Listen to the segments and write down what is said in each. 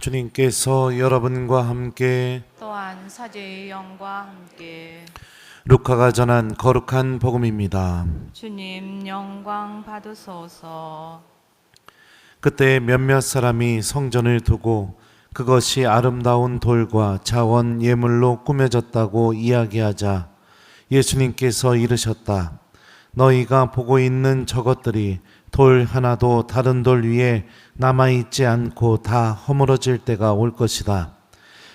주님께서 여러분과 함께 또한 사제의 영과 함께 루카가 전한 거룩한 복음입니다. 주님 영광 받으소서 그때 몇몇 사람이 성전을 두고 그것이 아름다운 돌과 자원 예물로 꾸며졌다고 이야기하자 예수님께서 이르셨다. 너희가 보고 있는 저것들이 돌 하나도 다른 돌 위에 남아있지 않고 다 허물어질 때가 올 것이다.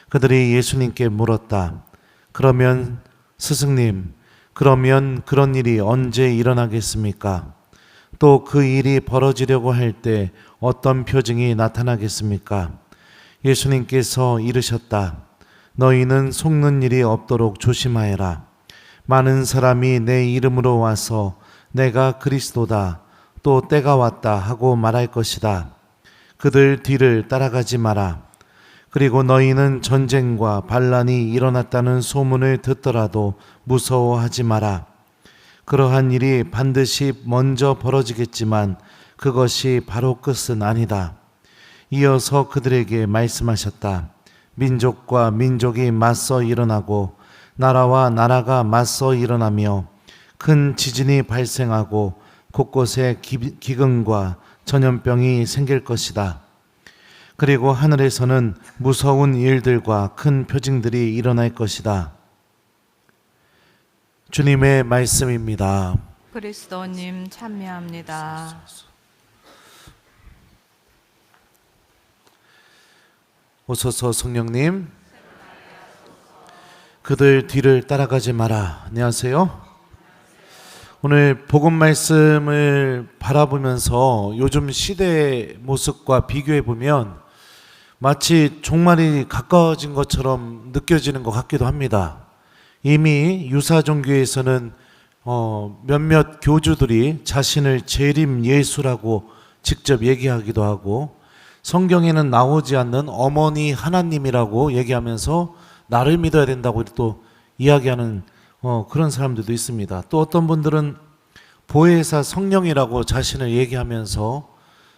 그들이 예수님께 물었다. 그러면 스승님, 그러면 그런 일이 언제 일어나겠습니까? 또 그 일이 벌어지려고 할 때 어떤 표징이 나타나겠습니까? 예수님께서 이르셨다. 너희는 속는 일이 없도록 조심하여라. 많은 사람이 내 이름으로 와서 내가 그리스도다. 또 때가 왔다 하고 말할 것이다. 그들 뒤를 따라가지 마라. 그리고 너희는 전쟁과 반란이 일어났다는 소문을 듣더라도 무서워하지 마라. 그러한 일이 반드시 먼저 벌어지겠지만 그것이 바로 끝은 아니다. 이어서 그들에게 말씀하셨다. 민족과 민족이 맞서 일어나고 나라와 나라가 맞서 일어나며 큰 지진이 발생하고 곳곳에 기- 기근과 전염병이 생길 것이다. 그리고 하늘에서는 무서운 일들과 큰 표징들이 일어날 것이다. 주님의 말씀입니다. 그리스도님 참여합니다 오소서 성령님 그들 뒤를 따라가지 마라. 안녕하세요. 오늘 복음 말씀을 바라보면서 요즘 시대의 모습과 비교해 보면 마치 종말이 가까워진 것처럼 느껴지는 것 같기도 합니다. 이미 유사 종교에서는 어, 몇몇 교주들이 자신을 재림 예수라고 직접 얘기하기도 하고 성경에는 나오지 않는 어머니 하나님이라고 얘기하면서 나를 믿어야 된다고 또 이야기하는 어, 그런 사람들도 있습니다. 또 어떤 분들은 보혜사 성령이라고 자신을 얘기하면서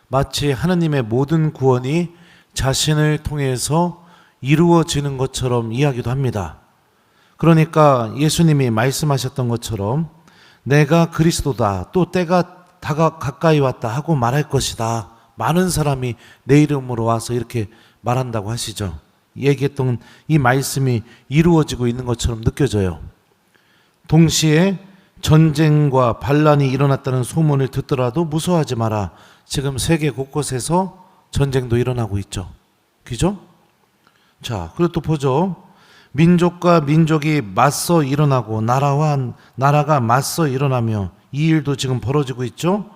마치 하나님의 모든 구원이 자신을 통해서 이루어지는 것처럼 이야기도 합니다. 그러니까 예수님이 말씀하셨던 것처럼 내가 그리스도다 또 때가 다가 가까이 왔다 하고 말할 것이다. 많은 사람이 내 이름으로 와서 이렇게 말한다고 하시죠. 얘기했던 이 말씀이 이루어지고 있는 것처럼 느껴져요. 동시에 전쟁과 반란이 일어났다는 소문을 듣더라도 무서워하지 마라. 지금 세계 곳곳에서 전쟁도 일어나고 있죠. 그죠? 자, 그리고 또 보죠. 민족과 민족이 맞서 일어나고 나라와 나라가 맞서 일어나며 이 일도 지금 벌어지고 있죠.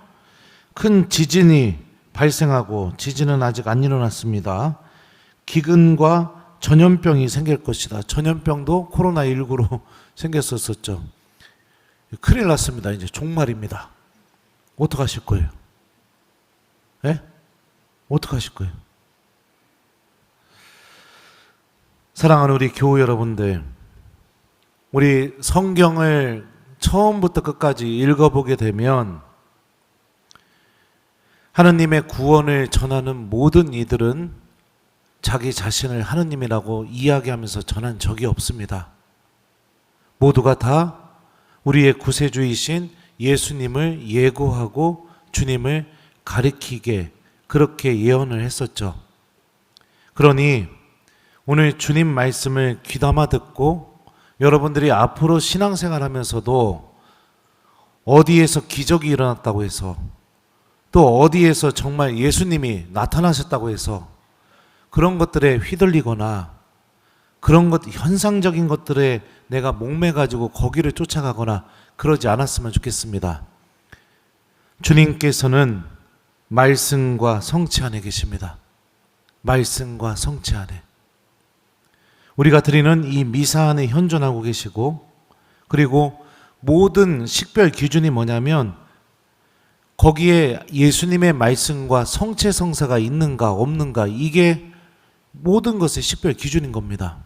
큰 지진이 발생하고 지진은 아직 안 일어났습니다. 기근과 전염병이 생길 것이다. 전염병도 코로나19로 생겼었었죠. 큰일 났습니다. 이제 종말입니다. 어떡하실 거예요? 예? 어떡하실 거예요? 사랑하는 우리 교우 여러분들, 우리 성경을 처음부터 끝까지 읽어보게 되면 하느님의 구원을 전하는 모든 이들은 자기 자신을 하느님이라고 이야기하면서 전한 적이 없습니다. 모두가 다 우리의 구세주이신 예수님을 예고하고 주님을 가리키게 그렇게 예언을 했었죠. 그러니 오늘 주님 말씀을 귀담아 듣고 여러분들이 앞으로 신앙생활 하면서도 어디에서 기적이 일어났다고 해서 또 어디에서 정말 예수님이 나타나셨다고 해서 그런 것들에 휘둘리거나 그런 것 현상적인 것들에 내가 목매 가지고 거기를 쫓아가거나 그러지 않았으면 좋겠습니다. 주님께서는 말씀과 성체 안에 계십니다. 말씀과 성체 안에 우리가 드리는 이 미사 안에 현존하고 계시고 그리고 모든 식별 기준이 뭐냐면 거기에 예수님의 말씀과 성체 성사가 있는가 없는가 이게 모든 것의 식별 기준인 겁니다.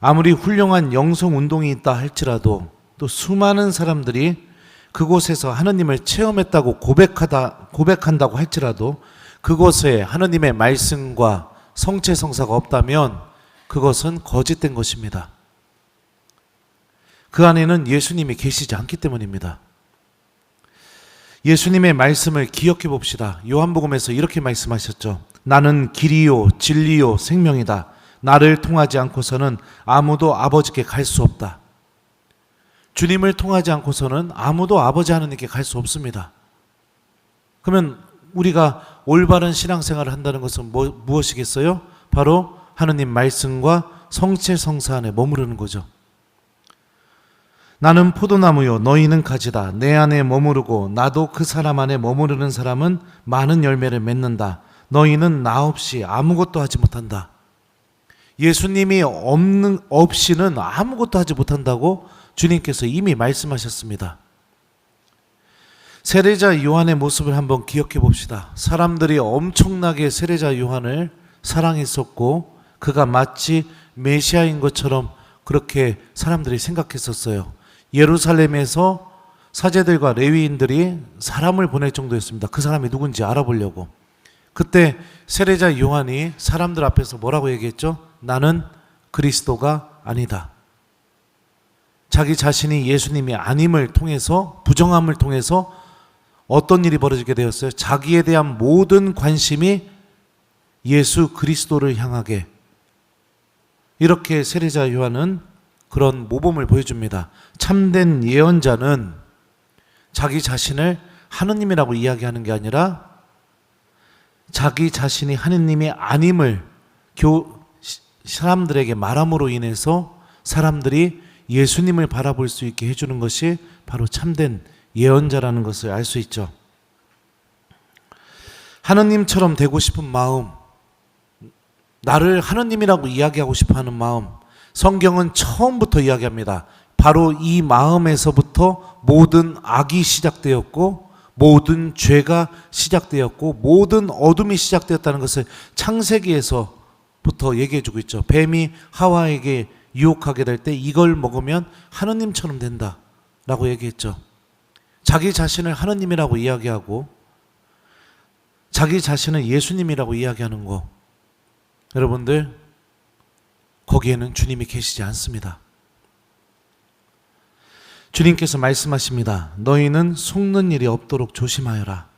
아무리 훌륭한 영성 운동이 있다 할지라도 또 수많은 사람들이 그곳에서 하느님을 체험했다고 고백하다 고백한다고 할지라도 그곳에 하느님의 말씀과 성체 성사가 없다면 그것은 거짓된 것입니다. 그 안에는 예수님이 계시지 않기 때문입니다. 예수님의 말씀을 기억해 봅시다. 요한복음에서 이렇게 말씀하셨죠. 나는 길이요, 진리요, 생명이다. 나를 통하지 않고서는 아무도 아버지께 갈 수 없다. 주님을 통하지 않고서는 아무도 아버지 하느님께 갈 수 없습니다. 그러면 우리가 올바른 신앙생활을 한다는 것은 뭐, 무엇이겠어요? 바로 하느님 말씀과 성체 성사 안에 머무르는 거죠. 나는 포도나무요 너희는 가지다 내 안에 머무르고 나도 그 사람 안에 머무르는 사람은 많은 열매를 맺는다 너희는 나 없이 아무것도 하지 못한다 예수님이 없는 없이는 아무것도 하지 못한다고 주님께서 이미 말씀하셨습니다 세례자 요한의 모습을 한번 기억해 봅시다 사람들이 엄청나게 세례자 요한을 사랑했었고 그가 마치 메시아인 것처럼 그렇게 사람들이 생각했었어요 예루살렘에서 사제들과 레위인들이 사람을 보낼 정도였습니다. 그 사람이 누군지 알아보려고. 그때 세례자 요한이 사람들 앞에서 뭐라고 얘기했죠? 나는 그리스도가 아니다. 자기 자신이 예수님이 아님을 통해서 부정함을 통해서 어떤 일이 벌어지게 되었어요? 자기에 대한 모든 관심이 예수 그리스도를 향하게 이렇게 세례자 요한은 그런 모범을 보여줍니다. 참된 예언자는 자기 자신을 하느님이라고 이야기하는 게 아니라 자기 자신이 하느님이 아님을 교, 사람들에게 말함으로 인해서 사람들이 예수님을 바라볼 수 있게 해주는 것이 바로 참된 예언자라는 것을 알 수 있죠. 하느님처럼 되고 싶은 마음, 나를 하느님이라고 이야기하고 싶어 하는 마음, 성경은 처음부터 이야기합니다. 바로 이 마음에서부터 모든 악이 시작되었고 모든 죄가 시작되었고 모든 어둠이 시작되었다는 것을 창세기에서부터 얘기해 주고 있죠. 뱀이 하와에게 유혹하게 될 때 이걸 먹으면 하느님처럼 된다라고 얘기했죠. 자기 자신을 하느님이라고 이야기하고 자기 자신을 예수님이라고 이야기하는 거 여러분들 거기에는 주님이 계시지 않습니다. 주님께서 말씀하십니다. 너희는 속는 일이 없도록 조심하여라.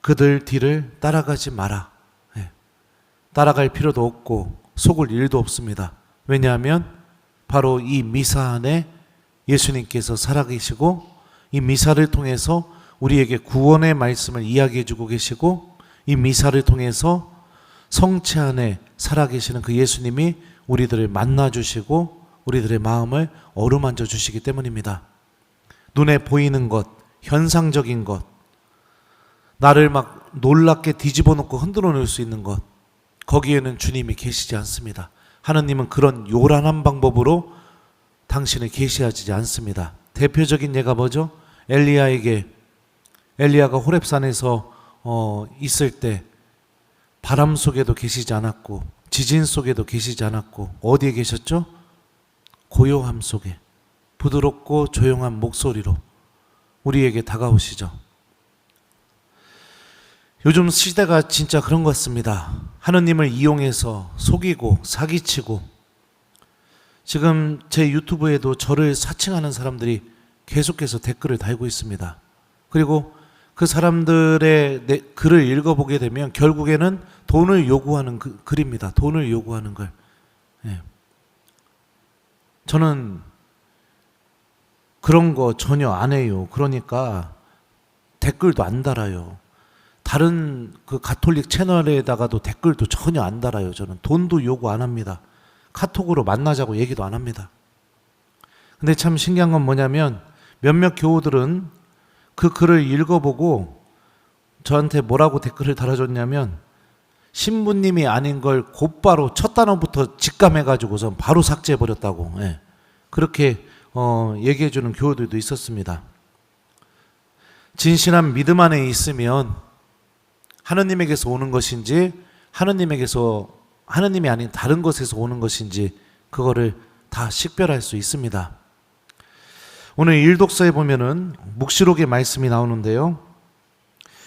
그들 뒤를 따라가지 마라. 예. 따라갈 필요도 없고 속을 일도 없습니다. 왜냐하면 바로 이 미사 안에 예수님께서 살아계시고 이 미사를 통해서 우리에게 구원의 말씀을 이야기해 주고 계시고 이 미사를 통해서 성체 안에 살아계시는 그 예수님이 우리들을 만나 주시고 우리들의 마음을 어루만져 주시기 때문입니다. 눈에 보이는 것, 현상적인 것, 나를 막 놀랍게 뒤집어 놓고 흔들어 놓을 수 있는 것, 거기에는 주님이 계시지 않습니다. 하느님은 그런 요란한 방법으로 당신을 계시하지 않습니다. 대표적인 예가 뭐죠? 엘리야에게 엘리야가 호렙산에서 어, 있을 때 바람 속에도 계시지 않았고 지진 속에도 계시지 않았고 어디에 계셨죠? 고요함 속에 부드럽고 조용한 목소리로 우리에게 다가오시죠. 요즘 시대가 진짜 그런 것 같습니다. 하느님을 이용해서 속이고 사기치고 지금 제 유튜브에도 저를 사칭하는 사람들이 계속해서 댓글을 달고 있습니다. 그리고 그 사람들의 내- 글을 읽어보게 되면 결국에는 돈을 요구하는 그, 글입니다. 돈을 요구하는 글. 예. 저는 그런 거 전혀 안 해요. 그러니까 댓글도 안 달아요. 다른 그 가톨릭 채널에다가도 댓글도 전혀 안 달아요. 저는 돈도 요구 안 합니다. 카톡으로 만나자고 얘기도 안 합니다. 근데 참 신기한 건 뭐냐면 몇몇 교우들은 그 글을 읽어보고 저한테 뭐라고 댓글을 달아줬냐면 신부님이 아닌 걸 곧바로 첫 단어부터 직감해가지고선 바로 삭제해버렸다고 예. 그렇게 어, 얘기해주는 교우들도 있었습니다. 진실한 믿음 안에 있으면 하느님에게서 오는 것인지 하느님에게서 하느님이 아닌 다른 것에서 오는 것인지 그거를 다 식별할 수 있습니다. 오늘 일독서에 보면은 묵시록의 말씀이 나오는데요.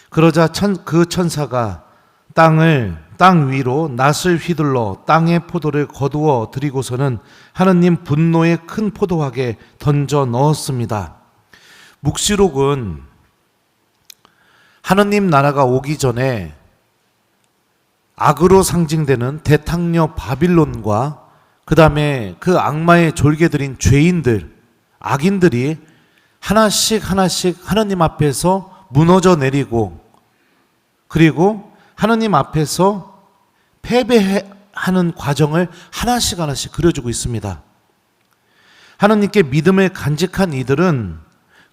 그러자 천, 그 천사가 땅을 땅 위로 낫을 휘둘러 땅의 포도를 거두어 드리고서는 하느님 분노의 큰 포도하게 던져 넣었습니다. 묵시록은 하느님 나라가 오기 전에 악으로 상징되는 대탕녀 바빌론과 그 다음에 그 악마의 졸개들인 죄인들, 악인들이 하나씩 하나씩 하느님 앞에서 무너져 내리고 그리고 하느님 앞에서 패배하는 과정을 하나씩 하나씩 그려주고 있습니다. 하느님께 믿음을 간직한 이들은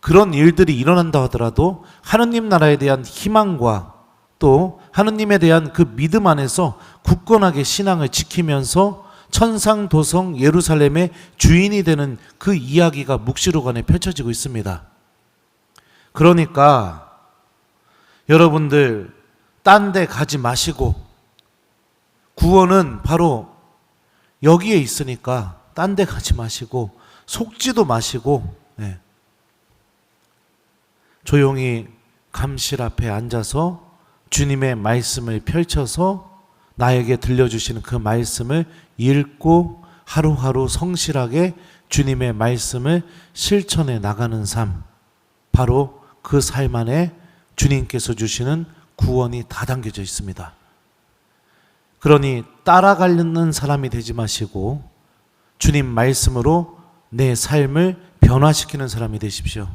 그런 일들이 일어난다 하더라도 하느님 나라에 대한 희망과 또 하느님에 대한 그 믿음 안에서 굳건하게 신앙을 지키면서 천상 도성 예루살렘의 주인이 되는 그 이야기가 묵시록 안에 펼쳐지고 있습니다. 그러니까 여러분들 딴 데 가지 마시고 구원은 바로 여기에 있으니까 딴 데 가지 마시고 속지도 마시고 네. 조용히 감실 앞에 앉아서 주님의 말씀을 펼쳐서 나에게 들려주시는 그 말씀을 읽고 하루하루 성실하게 주님의 말씀을 실천해 나가는 삶. 바로 그 삶 안에 주님께서 주시는 구원이 다 담겨져 있습니다. 그러니 따라가려는 사람이 되지 마시고 주님 말씀으로 내 삶을 변화시키는 사람이 되십시오.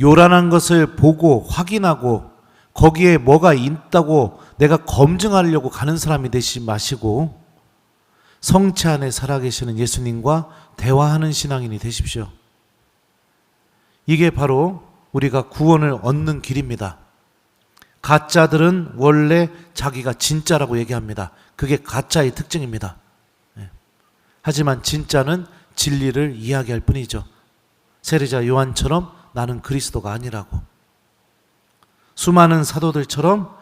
요란한 것을 보고 확인하고 거기에 뭐가 있다고 내가 검증하려고 가는 사람이 되지 마시고 성체 안에 살아계시는 예수님과 대화하는 신앙인이 되십시오. 이게 바로 우리가 구원을 얻는 길입니다. 가짜들은 원래 자기가 진짜라고 얘기합니다. 그게 가짜의 특징입니다. 예. 하지만 진짜는 진리를 이야기할 뿐이죠. 세례자 요한처럼 나는 그리스도가 아니라고. 수많은 사도들처럼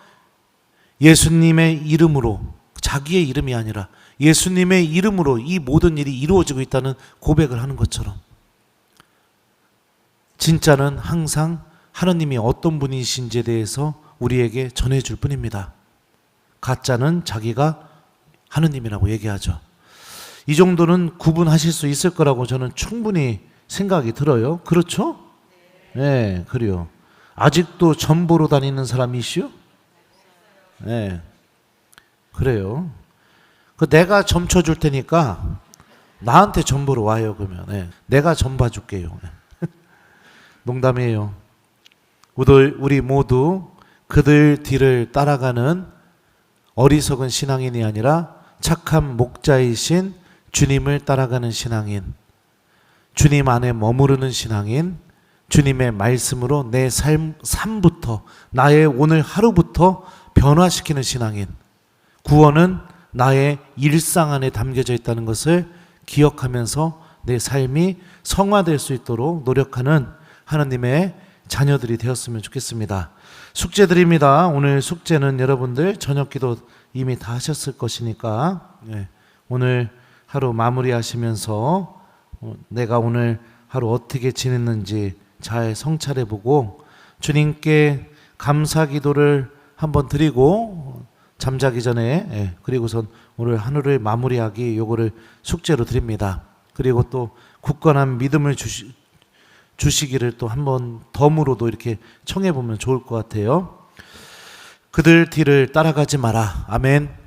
예수님의 이름으로 자기의 이름이 아니라 예수님의 이름으로 이 모든 일이 이루어지고 있다는 고백을 하는 것처럼 진짜는 항상 하나님이 어떤 분이신지에 대해서 우리에게 전해줄 뿐입니다. 가짜는 자기가 하느님이라고 얘기하죠. 이 정도는 구분하실 수 있을 거라고 저는 충분히 생각이 들어요. 그렇죠? 네, 그래요. 아직도 전보로 다니는 사람이시요? 네, 그래요. 그 내가 점 쳐 줄 테니까 나한테 전보로 와요 그러면. 네, 내가 점 봐줄게요. 농담이에요. 우리 모두 그들 뒤를 따라가는 어리석은 신앙인이 아니라 착한 목자이신 주님을 따라가는 신앙인, 주님 안에 머무르는 신앙인, 주님의 말씀으로 내 삶, 삶부터, 나의 오늘 하루부터 변화시키는 신앙인, 구원은 나의 일상 안에 담겨져 있다는 것을 기억하면서 내 삶이 성화될 수 있도록 노력하는 하나님의 자녀들이 되었으면 좋겠습니다. 숙제 드립니다. 오늘 숙제는 여러분들 저녁 기도 이미 다 하셨을 것이니까 예, 오늘 하루 마무리하시면서 어, 내가 오늘 하루 어떻게 지냈는지 잘 성찰해 보고 주님께 감사 기도를 한번 드리고 잠자기 전에 예, 그리고선 오늘 하루를 마무리하기 요거를 숙제로 드립니다. 그리고 또 굳건한 믿음을 주시, 주시기를 또 한번 덤으로도 이렇게 청해 보면 좋을 것 같아요. 그들 뒤를 따라가지 마라. 아멘.